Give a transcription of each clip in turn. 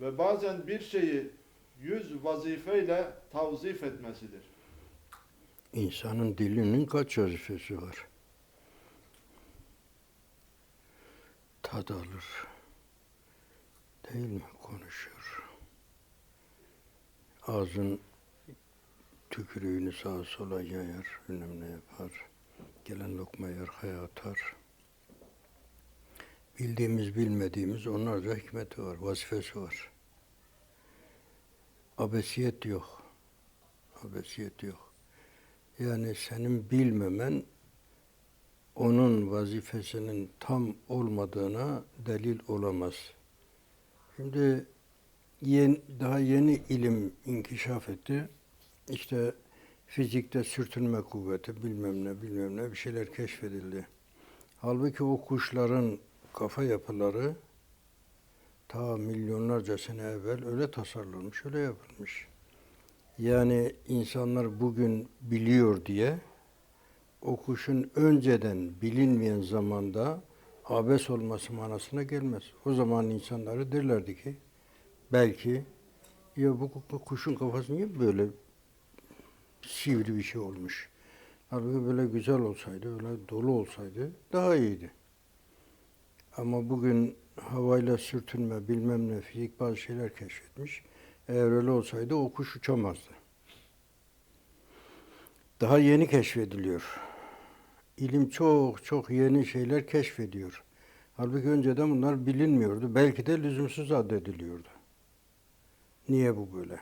ve bazen bir şeyi yüz vazifeyle tavzif etmesidir. İnsanın dilinin kaç vazifesi var? Tad alır. Değil mi? Konuşur. Ağzın tükürüğünü sağa sola yayar, bilmem ne yapar. Gelen lokmayı arkaya atar. Bildiğimiz bilmediğimiz onlarca hikmeti var, vazifesi var. Abesiyet yok. Abesiyet yok. Yani senin bilmemen onun vazifesinin tam olmadığına delil olamaz. Şimdi yeni, daha yeni ilim inkişaf etti. İşte fizikte sürtünme kuvveti bilmem ne bilmem ne bir şeyler keşfedildi. Halbuki o kuşların kafa yapıları ta milyonlarca sene evvel öyle tasarlanmış, öyle yapılmış. Yani insanlar bugün biliyor diye o kuşun önceden bilinmeyen zamanda abes olması manasına gelmez. O zaman insanları derlerdi ki belki ya bu ku- kuşun kafası niye böyle sivri bir şey olmuş. Halbuki böyle güzel olsaydı, böyle dolu olsaydı daha iyiydi. Ama bugün havayla sürtünme, bilmem ne, fizik bazı şeyler keşfetmiş. Eğer öyle olsaydı o kuş uçamazdı. Daha yeni keşfediliyor. İlim çok çok yeni şeyler keşfediyor. Halbuki önceden bunlar bilinmiyordu. Belki de lüzumsuz addediliyordu. Niye bu böyle?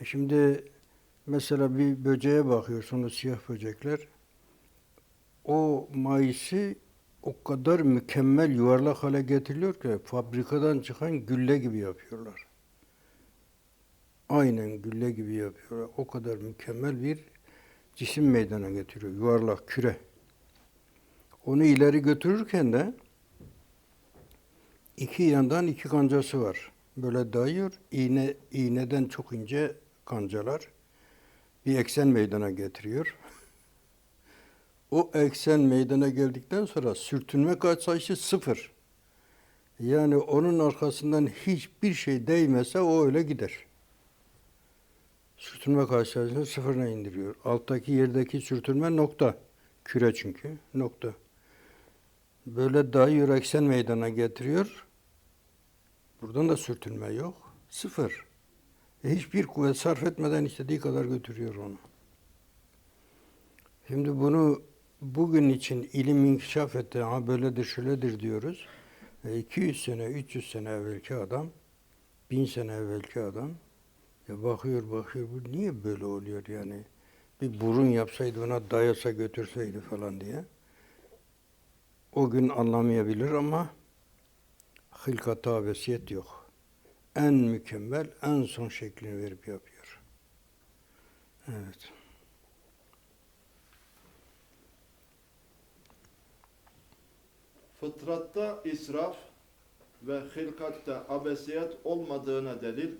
E şimdi mesela bir böceğe bakıyorsunuz siyah böcekler. O mayısı o kadar mükemmel yuvarlak hale getiriliyor ki fabrikadan çıkan gülle gibi yapıyorlar. Aynen gülle gibi yapıyorlar. O kadar mükemmel bir cisim meydana getiriyor. Yuvarlak küre. Onu ileri götürürken de iki yandan iki kancası var. Böyle dayıyor. İğne, iğneden çok ince kancalar. Bir eksen meydana getiriyor. O eksen meydana geldikten sonra sürtünme katsayısı sıfır. Yani onun arkasından hiçbir şey değmese o öyle gider. Sürtünme katsayısını sıfırına indiriyor. Alttaki yerdeki sürtünme nokta. Küre çünkü nokta. Böyle dayıyor eksen meydana getiriyor. Buradan da sürtünme yok. Sıfır. E hiçbir kuvvet sarf etmeden istediği kadar götürüyor onu. Şimdi bunu bugün için ilim inkişaf etti. Ha böyledir, şöyledir diyoruz. E 200 sene, 300 sene evvelki adam, 1000 sene evvelki adam ya bakıyor bakıyor bu niye böyle oluyor yani? Bir burun yapsaydı ona dayasa götürseydi falan diye. O gün anlamayabilir ama hılkata abesiyet yok. En mükemmel, en son şeklini verip yapıyor. Evet. Fıtratta israf ve hilkatte abesiyet olmadığına delil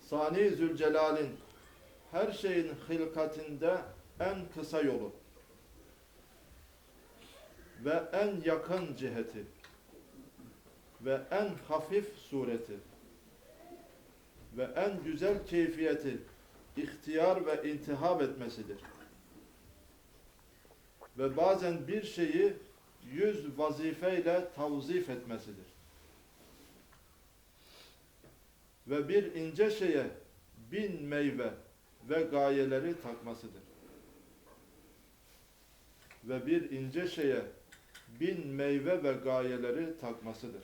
Sani Zülcelal'in her şeyin hilkatinde en kısa yolu ve en yakın ciheti ve en hafif sureti ve en güzel keyfiyeti ihtiyar ve intihab etmesidir. Ve bazen bir şeyi yüz vazifeyle tavzif etmesidir. Ve bir ince şeye bin meyve ve gayeleri takmasıdır. Ve bir ince şeye bin meyve ve gayeleri takmasıdır.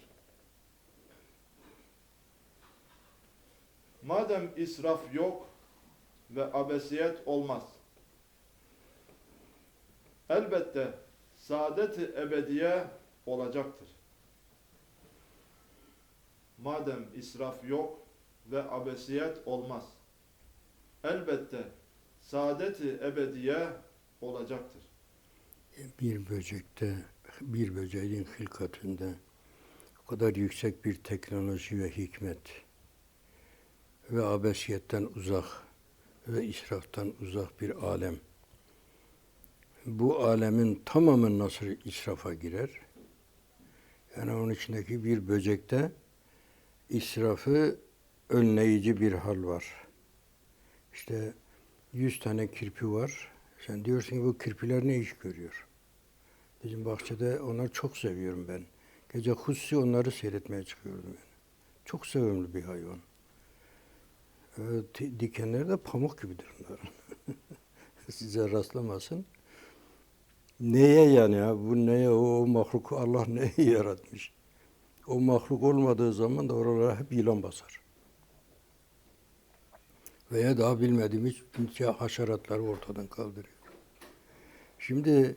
Madem israf yok ve abesiyet olmaz. Elbette saadet-i ebediye olacaktır. Madem israf yok ve abesiyet olmaz. Elbette saadet-i ebediye olacaktır. Bir böcekte, bir böceğin hilkatinde o kadar yüksek bir teknoloji ve hikmet ve abesiyetten uzak ve israftan uzak bir alem. Bu alemin tamamı nasıl israfa girer? Yani onun içindeki bir böcekte israfı önleyici bir hal var. İşte 100 tane kirpi var. Sen diyorsun ki bu kirpiler ne iş görüyor? Bizim bahçede onları çok seviyorum ben. Gece hususi onları seyretmeye çıkıyordum yani. Çok sevimli bir hayvan. Evet, dikenleri de pamuk gibidir onların. Size rastlamasın. Neye yani ya? Bu neye? O, o mahluk Allah neye yaratmış? O mahluk olmadığı zaman da oralara hep yılan basar. Veya daha bilmediğimiz haşeratları ortadan kaldırıyor. Şimdi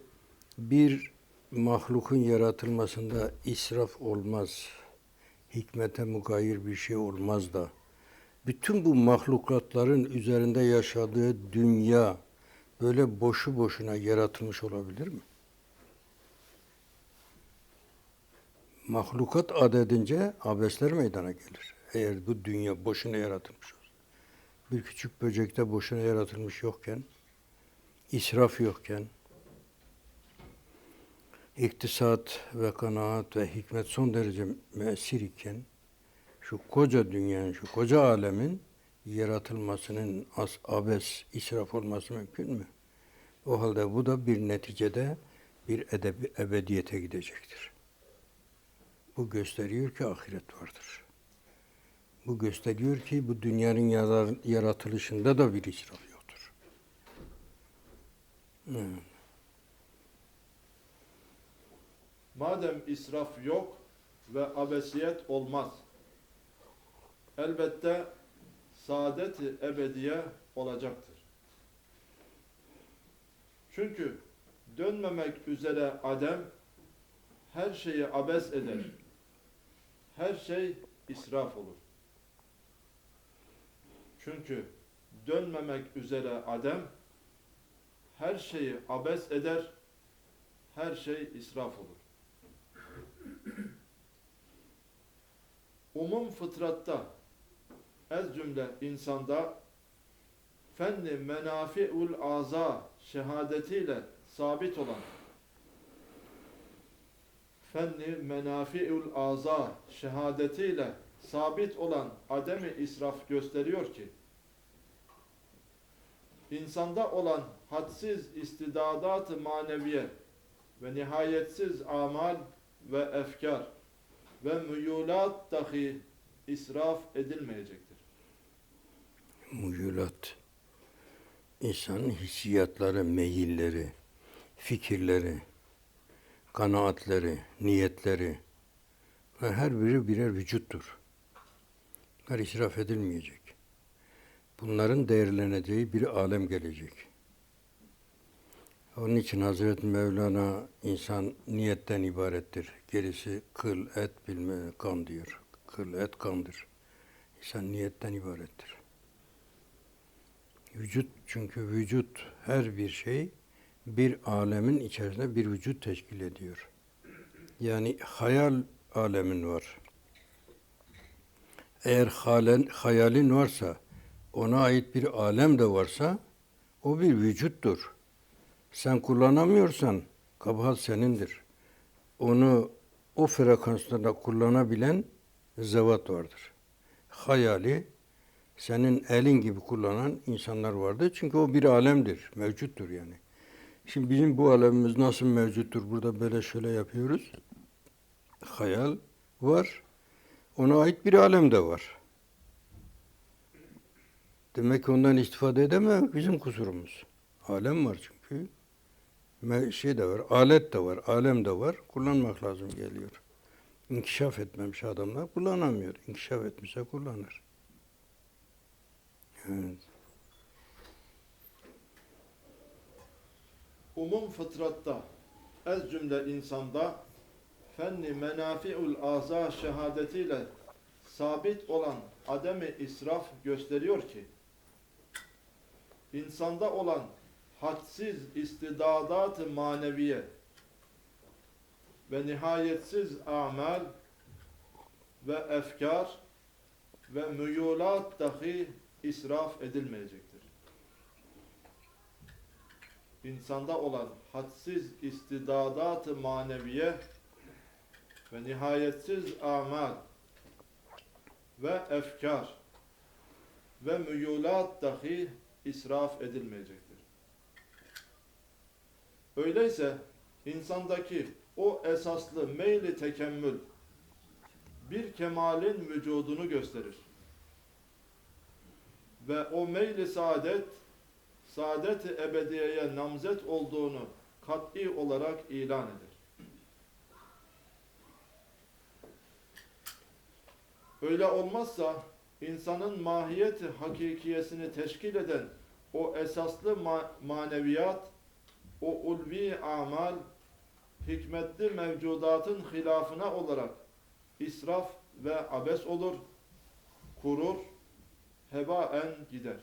bir mahlukun yaratılmasında israf olmaz. Hikmete mugayir bir şey olmaz da. Bütün bu mahlukatların üzerinde yaşadığı dünya böyle boşu boşuna yaratılmış olabilir mi? Mahlukat adedince abesler meydana gelir. Eğer bu dünya boşuna yaratılmış olsa. Bir küçük böcekte boşuna yaratılmış yokken, israf yokken, iktisat ve kanaat ve hikmet son derece müessir iken, şu koca dünyanın, şu koca alemin yaratılmasının az abes, israf olması mümkün mü? O halde bu da bir neticede bir edebi, ebediyete gidecektir. Bu gösteriyor ki ahiret vardır. Bu gösteriyor ki bu dünyanın yarar- yaratılışında da bir israf yoktur. Evet. Madem israf yok ve abesiyet olmaz. Elbette saadet-i ebediye olacaktır. Çünkü dönmemek üzere adem her şeyi abes eder. Her şey israf olur. Çünkü dönmemek üzere adem her şeyi abes eder. Her şey israf olur. umum fıtratta ez cümle insanda fenni menafi'ul aza şehadetiyle sabit olan fenni menafi'ul aza şehadetiyle sabit olan ademi israf gösteriyor ki insanda olan hadsiz istidadat-ı maneviye ve nihayetsiz amal ve efkar ve müyulat dahi israf edilmeyecektir. Muyulat, insanın hissiyatları, meyilleri, fikirleri, kanaatleri, niyetleri ve her biri birer vücuttur. Bunlar israf edilmeyecek. Bunların değerleneceği bir alem gelecek. Onun için Hazreti Mevlana insan niyetten ibarettir. Gerisi kıl, et, bilme, kan diyor. Kıl, et, kandır. İnsan niyetten ibarettir. Vücut çünkü vücut her bir şey bir alemin içerisinde bir vücut teşkil ediyor. Yani hayal alemin var. Eğer halen, hayalin varsa, ona ait bir alem de varsa, o bir vücuttur. Sen kullanamıyorsan kabahat senindir. Onu o frekanslarda kullanabilen zevat vardır. Hayali senin elin gibi kullanan insanlar vardır. Çünkü o bir alemdir, mevcuttur yani. Şimdi bizim bu alemimiz nasıl mevcuttur? Burada böyle şöyle yapıyoruz. Hayal var. Ona ait bir alem de var. Demek ki ondan istifade edememek bizim kusurumuz. Alem var çünkü. Şey de var, alet de var, alem de var. Kullanmak lazım geliyor. İnkişaf etmemiş adamlar kullanamıyor. İnkişaf etmişse kullanır. Umum fıtratta ez cümle insanda fenni menafi'ul aza şehadetiyle sabit olan ademi israf gösteriyor ki insanda olan hadsiz istidadat-ı maneviye ve nihayetsiz amel ve efkar ve müyulat dahi israf edilmeyecektir. İnsanda olan hadsiz istidadat-ı maneviye ve nihayetsiz amal ve efkar ve müyulat dahi israf edilmeyecektir. Öyleyse insandaki o esaslı meyli tekemmül bir kemalin vücudunu gösterir. Ve o meyli saadet, saadet-i ebediyeye namzet olduğunu kat'i olarak ilan eder. Öyle olmazsa insanın mahiyeti hakikiyesini teşkil eden o esaslı ma- maneviyat, o ulvi amal, hikmetli mevcudatın hilafına olarak israf ve abes olur, kurur, hebaen gider.